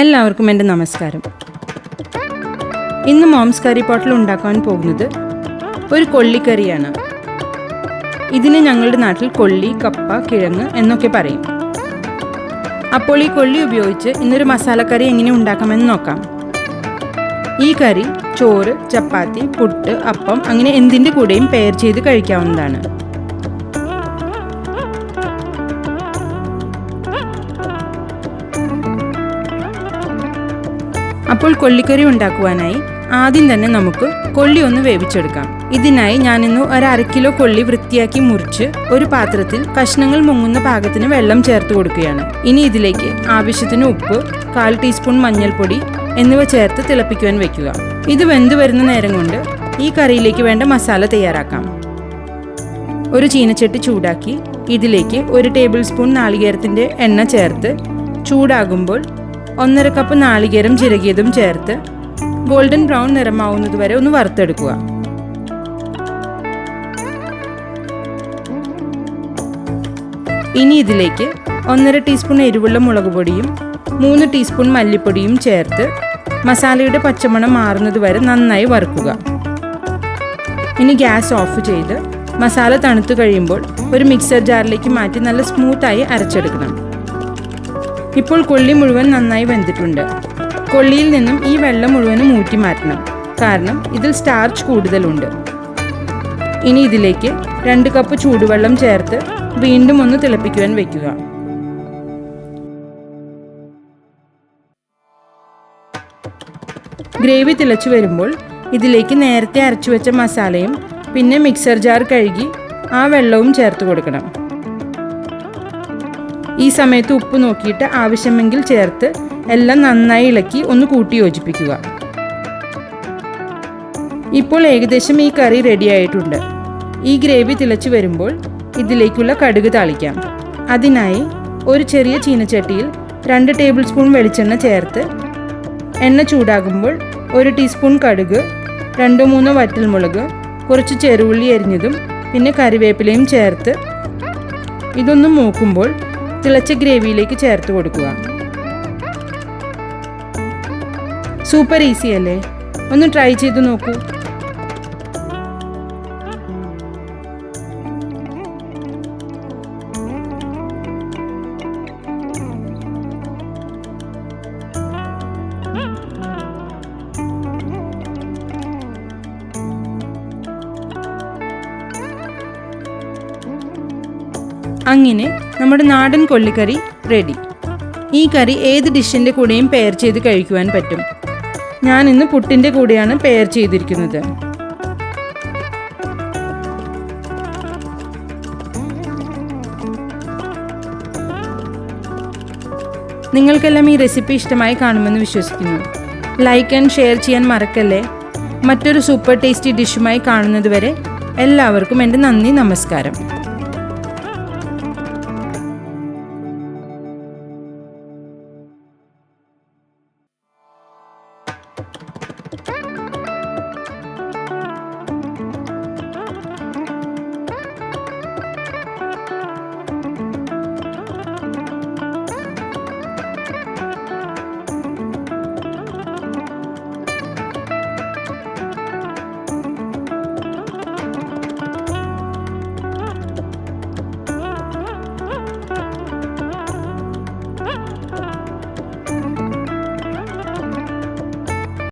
എല്ലാവർക്കും എന്റെ നമസ്കാരം. ഇന്ന് മോംസ് കറി പോട്ടിൽ ഉണ്ടാക്കാൻ പോകുന്നത് ഒരു കൊള്ളിക്കറിയാണ്. ഇതിന് ഞങ്ങളുടെ നാട്ടിൽ കൊള്ളി കപ്പ കിഴങ്ങ് എന്നൊക്കെ പറയും. അപ്പോൾ ഈ കൊള്ളി ഉപയോഗിച്ച് ഇന്നൊരു മസാലക്കറി എങ്ങനെ ഉണ്ടാക്കാമെന്ന് നോക്കാം. ഈ കറി ചോറ് ചപ്പാത്തി പുട്ട് അപ്പം അങ്ങനെ എന്തിന്റെ കൂടെയും പെയർ ചെയ്ത് കഴിക്കാവുന്നതാണ്. അപ്പോൾ കൊള്ളിക്കറി ഉണ്ടാക്കുവാനായി ആദ്യം തന്നെ നമുക്ക് കൊള്ളി ഒന്ന് വേവിച്ചെടുക്കാം. ഇതിനായി ഞാനിന്ന് ഒരു അര കിലോ കൊള്ളി വൃത്തിയാക്കി മുറിച്ച് ഒരു പാത്രത്തിൽ കഷ്ണങ്ങൾ മുങ്ങുന്ന പാകത്തിന് വെള്ളം ചേർത്ത് കൊടുക്കുകയാണ്. ഇനി ഇതിലേക്ക് ആവശ്യത്തിന് ഉപ്പ് കാൽ ടീസ്പൂൺ മഞ്ഞൾപ്പൊടി എന്നിവ ചേർത്ത് തിളപ്പിക്കുവാൻ വെക്കുക. ഇത് വെന്ത് വരുന്ന നേരം കൊണ്ട് ഈ കറിയിലേക്ക് വേണ്ട മസാല തയ്യാറാക്കാം. ഒരു ചീനച്ചട്ടി ചൂടാക്കി ഇതിലേക്ക് ഒരു ടേബിൾ സ്പൂൺ നാളികേരത്തിന്റെ എണ്ണ ചേർത്ത് ചൂടാകുമ്പോൾ ഒന്നര കപ്പ് നാളികേരം ചിരകിയതും ചേർത്ത് ഗോൾഡൻ ബ്രൗൺ നിറമാവുന്നതുവരെ ഒന്ന് വറുത്തെടുക്കുക. ഇനി ഇതിലേക്ക് ഒന്നര ടീസ്പൂൺ എരിവുള്ള മുളക് പൊടിയും മൂന്ന് ടീസ്പൂൺ മല്ലിപ്പൊടിയും ചേർത്ത് മസാലയുടെ പച്ചമണം മാറുന്നതുവരെ നന്നായി വറുക്കുക. ഇനി ഗ്യാസ് ഓഫ് ചെയ്ത് മസാല തണുത്തു കഴിയുമ്പോൾ ഒരു മിക്സർ ജാറിലേക്ക് മാറ്റി നല്ല സ്മൂത്തായി അരച്ചെടുക്കണം. ഇപ്പോൾ കൊള്ളി മുഴുവൻ നന്നായി വെന്തിട്ടുണ്ട്. കൊള്ളിയിൽ നിന്നും ഈ വെള്ളം മുഴുവനും ഊറ്റി മാറ്റണം. കാരണം ഇതിൽ സ്റ്റാർച്ച് കൂടുതലുണ്ട്. ഇനി ഇതിലേക്ക് രണ്ട് കപ്പ് ചൂടുവെള്ളം ചേർത്ത് വീണ്ടും ഒന്ന് തിളപ്പിക്കുവാൻ വെക്കുക. ഗ്രേവി തിളച്ചു വരുമ്പോൾ ഇതിലേക്ക് നേരത്തെ അരച്ചു വെച്ച മസാലയും പിന്നെ മിക്സർ ജാർ കഴുകി ആ വെള്ളവും ചേർത്ത് കൊടുക്കണം. ഈ സമയത്ത് ഉപ്പ് നോക്കിയിട്ട് ആവശ്യമെങ്കിൽ ചേർത്ത് എല്ലാം നന്നായി ഇളക്കി ഒന്ന് കൂട്ടി യോജിപ്പിക്കുക. ഇപ്പോൾ ഏകദേശം ഈ കറി റെഡിയായിട്ടുണ്ട് ഈ ഗ്രേവി തിളച്ചു വരുമ്പോൾ ഇതിലേക്കുള്ള കടുക് താളിക്കാം. അതിനായി ഒരു ചെറിയ ചീനച്ചട്ടിയിൽ രണ്ട് ടേബിൾ സ്പൂൺ വെളിച്ചെണ്ണ ചേർത്ത് എണ്ണ ചൂടാകുമ്പോൾ ഒരു ടീസ്പൂൺ കടുക് രണ്ടോ മൂന്നോ വറ്റൽമുളക് കുറച്ച് ചെറുള്ളി അരിഞ്ഞതും പിന്നെ കറിവേപ്പിലയും ചേർത്ത് ഇതൊന്ന് മൂക്കുമ്പോൾ തിളച്ച ഗ്രേവിയിലേക്ക് ചേർത്ത് കൊടുക്കുക. സൂപ്പർ ഈസി അല്ലേ? ഒന്ന് ട്രൈ ചെയ്ത് നോക്കൂ. അങ്ങനെ നമ്മുടെ നാടൻ കൊള്ളിക്കറി റെഡി ഈ കറി ഏത് ഡിഷിന്റെ കൂടെയും പെയർ ചെയ്ത് കഴിക്കുവാൻ പറ്റും. ഞാൻ ഇന്ന് പുട്ടിന്റെ കൂടെയാണ് പെയർ ചെയ്തിരിക്കുന്നത്. നിങ്ങൾക്കെല്ലാം ഈ റെസിപ്പി ഇഷ്ടമായി കാണുമെന്ന് വിശ്വസിക്കുന്നു. ലൈക്ക് ആൻഡ് ഷെയർ ചെയ്യാൻ മറക്കല്ലേ? മറ്റൊരു സൂപ്പർ ടേസ്റ്റി ഡിഷുമായി കാണുന്നതുവരെ എല്ലാവർക്കും എന്റെ നന്ദി നമസ്കാരം. Bye.